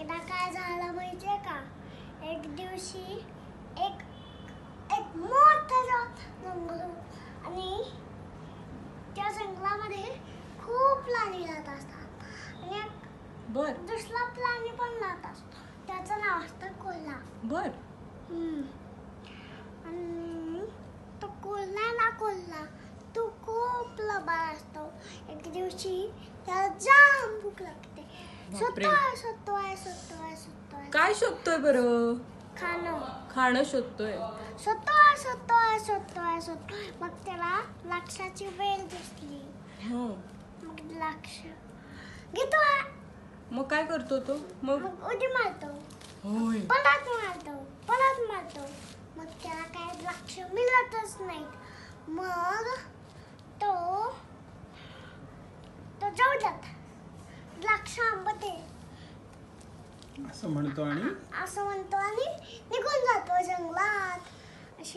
एकदा काय झालं माहितीये का? एक दिवशी एक एक मोठा जंगल. आणि त्या जंगलामध्ये खूप प्राणी राहत असतात. आणि एक बर. दुसरा प्राणी पण राहत असतो. त्याचं नाव असतं कोल्हा बर. आणि तो कोल्हा ना कोल्हा तो खूप लबाड असतो. एक दिवशी त्याला जाम भूक लागते. बापरे. काय शोधतोय बरं? खाणं. खाणं शोधतोय. सत्तोय सत्तोय सत्तोय सत्तोय मग त्याला लाक्षाची वेल दिसली. हो. मग लाक्ष. घेतोय मग काय करतो तो? मग? मग उडी मारतो. होय. परत मारतो परत मारतो. मग त्याला काय द्राक्ष मिळतच नाहीत. मग तो तो जाऊ जात आंबते असं म्हणतो आणि? असं म्हणतो आणि निघून जातो